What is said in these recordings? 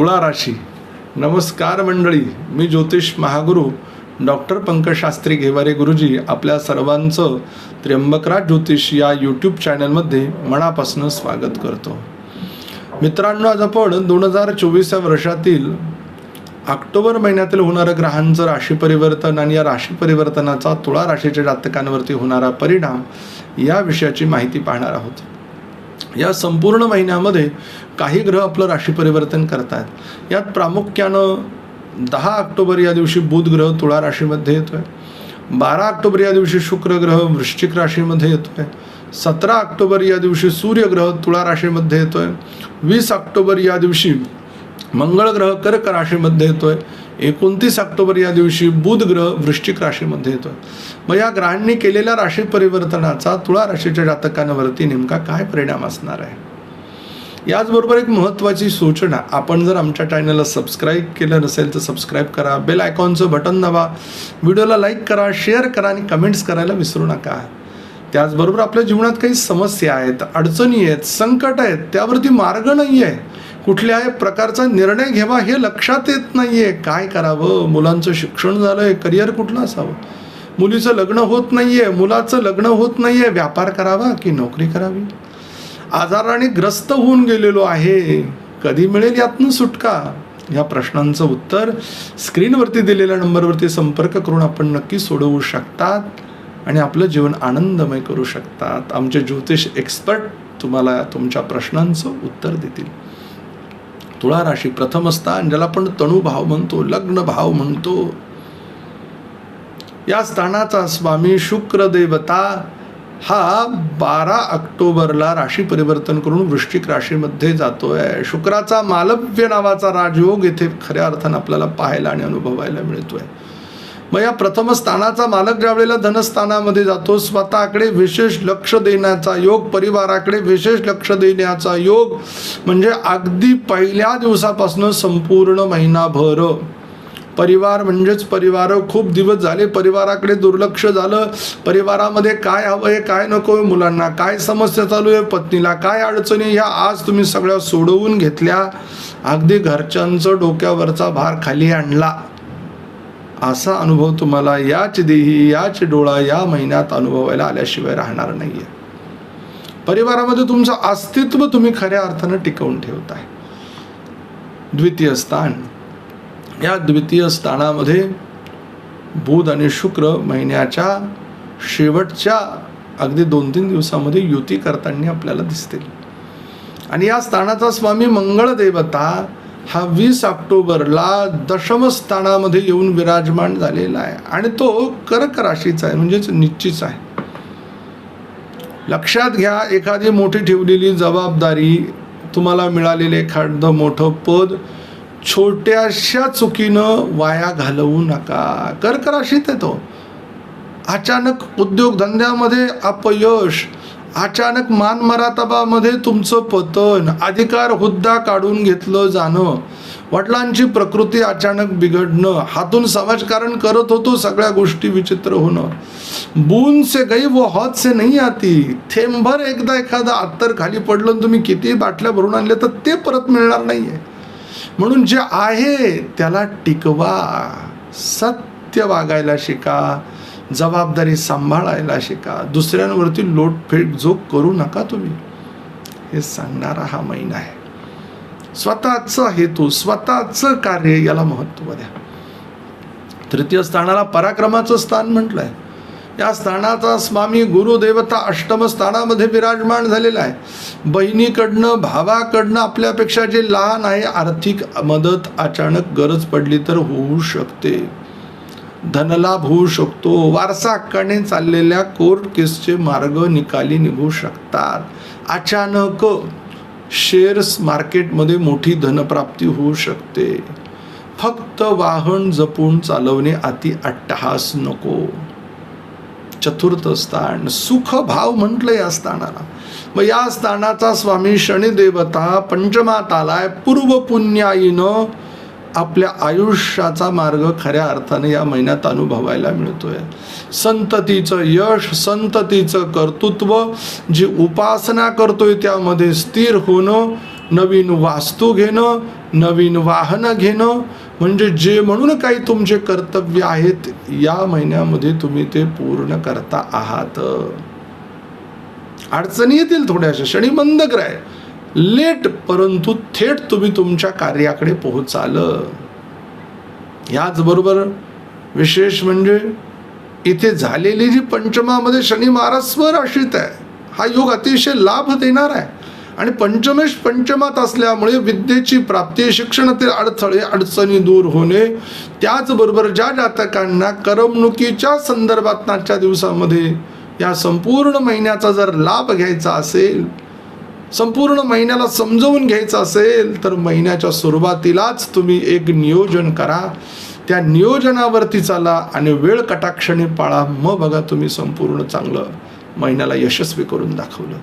तुळा राशी. नमस्कार मंडळी मी ज्योतिष महागुरू डॉक्टर पंकज शास्त्री घेवारे गुरुजी आपल्या सर्वांचं त्र्यंबकराज ज्योतिष या यूट्यूब चॅनलमध्ये मनापासून स्वागत करतो. मित्रांनो आज आपण दोन हजार चोवीस या वर्षातील ऑक्टोबर महिन्यातील होणारं ग्रहांचं राशी परिवर्तन आणि या राशी परिवर्तनाचा तुळा राशीच्या जातकांवरती होणारा परिणाम या विषयाची माहिती पाहणार आहोत. या संपूर्ण महिन्यामध्ये काही ग्रह आपलं राशी परिवर्तन करतात. यात प्रामुख्यानं दहा ऑक्टोबर या दिवशी बुध ग्रह तुळा राशीमध्ये येतोय. बारा ऑक्टोबर या दिवशी शुक्र ग्रह वृश्चिक राशीमध्ये येतोय. सतरा ऑक्टोबर या दिवशी सूर्यग्रह तुळा राशीमध्ये येतोय. वीस ऑक्टोबर या दिवशी मंगळ ग्रह कर्क राशीमध्ये येतोय. एकोणतीस ऑक्टोबर या दिवशी बुध ग्रह वृश्चिक राशीमध्ये येतो मग या ग्रहांनी केलेल्या राशी परिवर्तनाचा तुळा राशीच्या जातकांवरती नेमका काय परिणाम असणार आहे? याचबरोबर एक महत्त्वाची सूचना आपण जर आमच्या चॅनलला सबस्क्राईब केलं नसेल तर सबस्क्राईब करा बेल आयकॉनचं बटन दाबा व्हिडिओला लाईक करा शेअर करा आणि कमेंट्स करायला विसरू नका. त्याचबरोबर आपल्या जीवनात काही समस्या आहेत अडचणी आहेत संकट आहेत त्यावरती मार्ग नाही आहे कुठल्याही प्रकारचा निर्णय घ्यावा हे लक्षात येत नाही आहे काय करावं? मुलांचं शिक्षण झालं आहे करिअर कुठलं असावं? मुलीचं लग्न होत नाही आहे मुलाचं लग्न होत नाही आहे व्यापार करावा की नोकरी करावी? आजाराने ग्रस्त होऊन गेलेलो आहे. कधी मिळेल यातनं सुटका? या प्रश्नांचं उत्तर स्क्रीनवरती दिलेल्या नंबरवरती संपर्क करून आपण नक्की सोडवू शकतात आणि आपलं जीवन आनंदमय करू शकतात. आमचे ज्योतिष एक्सपर्ट तुम्हाला तुमच्या प्रश्नांचं उत्तर देतील. तुळा राशी प्रथम स्थान ज्याला आपण तणुभाव म्हणतो लग्न भाव म्हणतो. या स्थानाचा स्वामी शुक्र देवता हा बारा ऑक्टोबरला राशी परिवर्तन करून वृश्चिक राशीमध्ये जातोय. शुक्राचा मालव्य नावाचा राजयोग येथे खऱ्या अर्थानं आपल्याला पाहायला आणि अनुभवायला मिळतोय. मग या प्रथम स्थानाचा मालक ज्या वेळेला धनस्थानामध्ये जातो स्वतःकडे विशेष लक्ष देण्याचा योग परिवाराकडे विशेष लक्ष देण्याचा योग म्हणजे अगदी पहिल्या दिवसापासून संपूर्ण महिनाभर. परिवार म्हणजेच परिवार खूप दिवस झाले परिवाराकडे दुर्लक्ष झालं. परिवारामध्ये काय हवं आहे काय नको आहे मुलांना काय समस्या चालू आहे पत्नीला काय अडचणी ह्या आज तुम्ही सगळ्या सोडवून घेतल्या. अगदी घरच्यांचं डोक्यावरचा भार खाली आणला. असा अनुभव तुम्हाला याच देही याच डोळा या महिन्यात अनुभवायला आल्याशिवाय राहणार नाहीये. परिवारामध्ये तुमचं अस्तित्व तुम्ही खऱ्या अर्थानं टिकवून ठेवताय. द्वितीय स्थान. या द्वितीय स्थानामध्ये बुध आणि शुक्र महिन्याच्या शेवटच्या अगदी दोन तीन दिवसामध्ये युती करताना आपल्याला दिसतील. आणि या स्थानाचा स्वामी मंगळ देवता हा वीस ऑक्टोबरला दशम स्थानामध्ये येऊन विराजमान झालेला आहे. आणि तो कर्क राशीचा आहे म्हणजेच निश्चित आहे. लक्षात घ्या एखादी मोठी ठेवलेली जबाबदारी तुम्हाला मिळालेले एखादं मोठं पद छोट्याशा चुकीनं वाया घालवू नका. कर्क राशीत येतो अचानक उद्योगधंद्यामध्ये अपयश अचानक मानमरातबामध्ये तुमचं पतन अधिकार हुद्दा काढून घेतलं जाणं वडिलांची प्रकृती अचानक बिघडणं हातून समाजकारण करत होतो सगळ्या गोष्टी विचित्र होणं. बून से गई व हॉत से नाही आती. थेंबर एकदा एखादा आत्तर खाली पडलं आणि तुम्ही किती बाटल्या भरून आणल्या तर ते परत मिळणार नाही आहे म्हणून जे आहे त्याला टिकवा. सत्य वागायला शिका. जबाबदारी सांभाळायला शिका. दुसऱ्यांवरती लोटफेट जो करू नका तुम्ही. हे सांगणारा हा महिना आहे. स्वतःचा हेतू स्वतःचं कार्य याला महत्त्व द्या. तृतीय स्थानाला पराक्रमाचं स्थान म्हटलंय. या स्थानाचा स्वामी गुरुदेवता अष्टम स्थानामध्ये विराजमान झालेला आहे. बहिणीकडनं भावाकडनं आपल्यापेक्षा जे लहान आहे आर्थिक मदत अचानक गरज पडली तर होऊ शकते. धनलाभ होऊ शकतो. वारसा हक्काने चाललेल्या कोर्ट केसचे मार्ग निकाली निघू शकतात. अचानक शेअर्स मार्केटमध्ये मोठी धनप्राप्ती होऊ शकते. फक्त वाहन जपून चालवणे अति अट्टहास नको. चतुर्थ स्थान सुख भाव म्हटलं या स्थानाला. मग या स्थानाचा स्वामी शनिदेवता पंचमात आलाय पूर्व पुण्याईनं आपल्या आयुष्याचा मार्ग खऱ्या अर्थाने या महिन्यात अनुभवायला मिळतोय. संततीचं यश संततीचं कर्तृत्व जी उपासना करतोय त्यामध्ये स्थिर होणं नवीन वास्तू घेणं नवीन वाहनं घेणं म्हणजे जे म्हणून काही तुमचे कर्तव्य आहेत या महिन्यामध्ये तुम्ही ते पूर्ण करता आहात. अडचणी येतील थोड्याशा शनी मंद ग्रह लेट परंतु थेट तुम्ही तुमच्या कार्याकडे पोहोचाल. याचबरोबर विशेष म्हणजे इथे झालेली जी पंचमामध्ये शनी महाराज स्वराशीत आहे हा योग अतिशय लाभ देणार आहे. आणि पंचमेश पंचमात असल्यामुळे विद्येची प्राप्ती शिक्षणातील अडथळे अडचणी दूर होणे त्याचबरोबर ज्या जातकांना करमणुकीच्या संदर्भात आजच्या दिवसामध्ये या संपूर्ण महिन्याचा जर लाभ घ्यायचा असेल संपूर्ण महिन्याला समजवून घ्यायचं असेल तर महिन्याच्या सुरुवातीलाच तुम्ही एक नियोजन करा. त्या नियोजनावरती चाला आणि वेळ कटाक्षणे पाळा. मग बघा तुम्ही संपूर्ण चांगलं महिन्याला यशस्वी करून दाखवलं.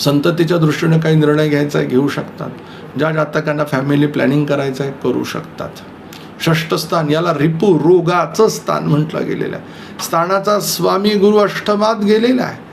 संततीच्या दृष्टीने काही निर्णय घ्यायचा आहे घेऊ शकतात. ज्या जातकांना फॅमिली प्लॅनिंग करायचं आहे करू शकतात. षष्ठ स्थान याला रिपू रोगाचं स्थान म्हटलं गेलेलं आहे. स्थानाचा स्वामी गुरु अष्टमात गेलेला आहे.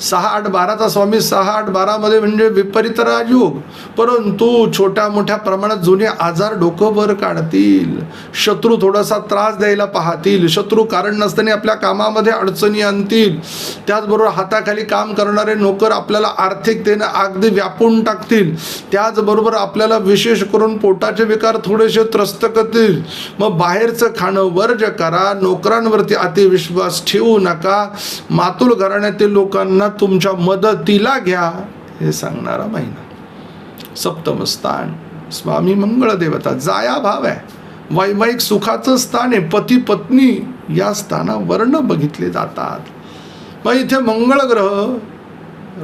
सहा आठ बाराचा स्वामी सहा आठ बारामध्ये म्हणजे विपरीत राजयोग. परंतु छोट्या मोठ्या प्रमाणात जुने आजार डोकंभर काढतील. शत्रू थोडासा त्रास द्यायला पाहतील. शत्रू कारण नसताना आपल्या कामामध्ये अडचणी आणतील. त्याचबरोबर हाताखाली काम करणारे नोकर आपल्याला आर्थिकतेनं अगदी व्यापून टाकतील. त्याचबरोबर आपल्याला विशेष करून पोटाचे विकार थोडेसे त्रस्त करतील. मग बाहेरचं खाणं वर्ज करा. नोकरांवरती अतिविश्वास ठेवू नका. मातुल घराण्यातील लोकांना तुमच्या मदतीला घ्या हे सांगणारा महिना. सप्तम स्थान स्वामी मंगळ देवता जाया भाव आहे. वैवाहिक सुखाचं स्थान आहे. पती पत्नी या स्थानावरनं बघितले जातात. मग इथे मंगळ ग्रह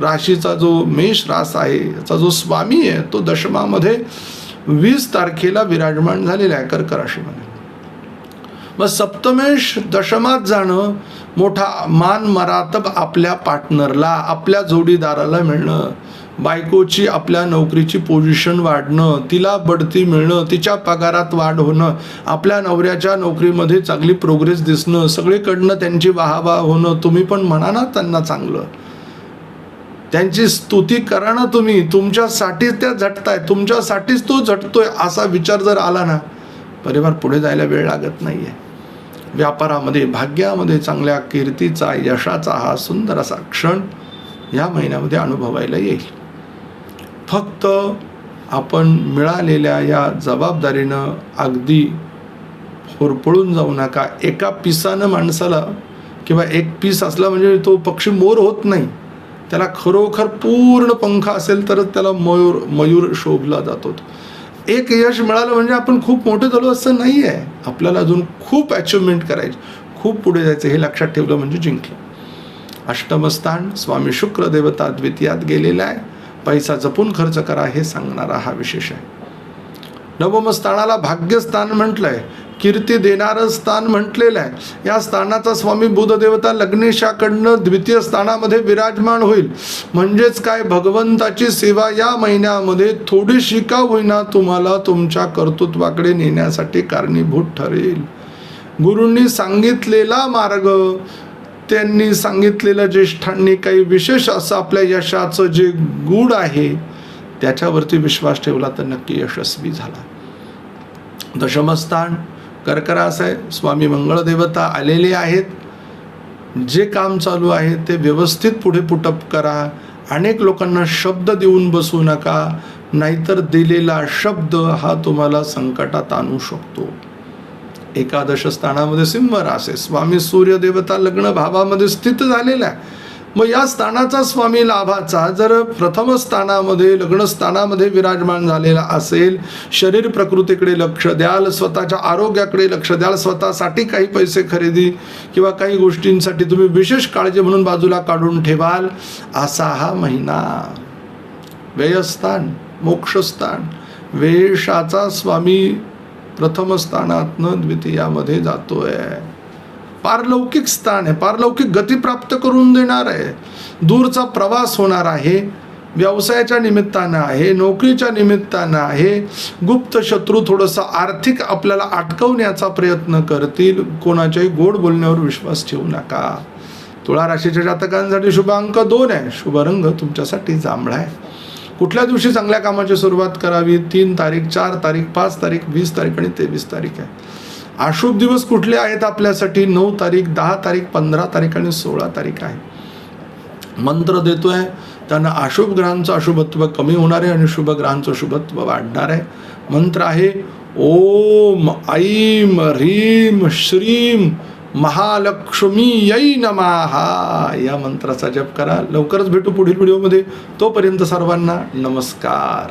राशीचा जो मेष रास आहे याचा जो स्वामी आहे तो दशमामध्ये वीस तारखेला विराजमान झालेला आहे कर्क राशीमध्ये. मग सप्तमेश दशमात जाणं मोठा मान मरातब आपल्या पार्टनरला आपल्या जोडीदाराला मिळणं. बायकोची आपल्या नोकरीची पोझिशन वाढणं तिला बढती मिळणं तिच्या पगारात वाढ होणं आपल्या नवऱ्याच्या नोकरीमध्ये चांगली प्रोग्रेस दिसणं सगळीकडनं त्यांची वाहवा होणं तुम्ही पण म्हणा ना त्यांना चांगलं. त्यांची स्तुती करा ना तुम्ही तुमच्यासाठीच त्या झटताय तुमच्यासाठीच तो झटतोय असा विचार जर आला ना परिवार पुढे जायला वेळ लागत नाही आहे व्यापारामध्ये भाग्यामध्ये चांगल्या कीर्तीचा यशाचा हा सुंदर असा क्षण या महिन्यामध्ये अनुभवायला येईल. फक्त आपण मिळालेल्या या जबाबदारीनं अगदी होरपळून जाऊ नका. एका पिसानं माणसाला किंवा एक पीस असला म्हणजे तो पक्षी मोर होत नाही. त्याला खरोखर पूर्ण पंख असेल तरच त्याला मयूर मयूर शोभला जातो. एक यश मिळालं म्हणजे आपण खूप मोठं झालो असं नाही आहे आपल्याला अजून खूप अचिव्हमेंट करायची खूप पुढे जायचं हे लक्षात ठेवलं म्हणजे जिंकलं. अष्टमस्थान स्वामी शुक्र देवता द्वितीयात गेलेला आहे. पैसा जपून खर्च करा हे सांगणारा हा विशेष आहे. नवमस्थानाला भाग्यस्थान म्हटलंय. कीर्ती देणारं स्थान म्हटलेलं आहे. या स्थानाचा स्वामी बुधदेवता लग्नेशाकडनं द्वितीय स्थानामध्ये विराजमान होईल. म्हणजेच काय? भगवंताची सेवा या महिन्यामध्ये थोडीशी का होईना तुम्हाला तुमच्या कर्तृत्वाकडे नेण्यासाठी कारणीभूत ठरेल. गुरूंनी सांगितलेला मार्ग त्यांनी सांगितलेलं ज्येष्ठांनी काही विशेष असं आपल्या यशाचं जे गुढ आहे त्याच्यावरती विश्वास ठेवला तर नक्की यशस्वी झाला. दशमस्थान कर्करास आहे स्वामी मंगळदेवता आलेले आहेत. जे काम चालू आहे ते व्यवस्थित पुढे पुटप करा. अनेक लोकांना शब्द देऊन बसू नका. नाहीतर दिलेला शब्द हा तुम्हाला संकटात आणू शकतो. एकादश स्थानामध्ये सिंह रासे आहे स्वामी सूर्यदेवता लग्न भावामध्ये स्थित झालेला आहे. मग या स्थानाचा स्वामी लाभाचा जर प्रथम स्थानामध्ये लग्नस्थानामध्ये विराजमान झालेला असेल शरीर प्रकृतीकडे लक्ष द्याल स्वतःच्या आरोग्याकडे लक्ष द्याल स्वतःसाठी काही पैसे खरेदी किंवा काही गोष्टींसाठी तुम्ही विशेष काळजी म्हणून बाजूला काढून ठेवाल असा हा महिना. व्ययस्थान मोक्षस्थान वेशाचा स्वामी प्रथम स्थानातनं द्वितीयामध्ये जातोय. पारलौकिक स्थान आहे पारलौकिक गती प्राप्त करून देणार आहे. दूरचा प्रवास होणार आहे व्यवसायाच्या निमित्तानं आहे नोकरीच्या निमित्तानं आहे. गुप्त शत्रू थोडंसं आर्थिक आपल्याला अटकवण्याचा प्रयत्न करतील. कोणाच्याही गोड बोलण्यावर विश्वास ठेवू नका. तुळा राशीच्या जातकांसाठी शुभ अंक दोन आहे. शुभ रंग तुमच्यासाठी जांभळा आहे. कुठल्या दिवशी चांगल्या कामाची सुरुवात करावी? तीन तारीख चार तारीख पाच तारीख वीस तारीख आणि तेवीस तारीख आहे. अशुभ दिवस कुठले आहेत आपल्यासाठी? नऊ तारीख दहा तारीख पंधरा तारीख आणि सोळा तारीख आहे. मंत्र देतोय त्यांना अशुभ ग्रहांचं अशुभत्व कमी होणार आहे आणि शुभ ग्रहांचं शुभत्व वाढणार आहे. मंत्र आहे ओम ऐम ह्रीम श्रीम महालक्ष्मी यई नमहा या मंत्राचा जप करा. लवकरच भेटू पुढील व्हिडिओमध्ये. तोपर्यंत सर्वांना नमस्कार.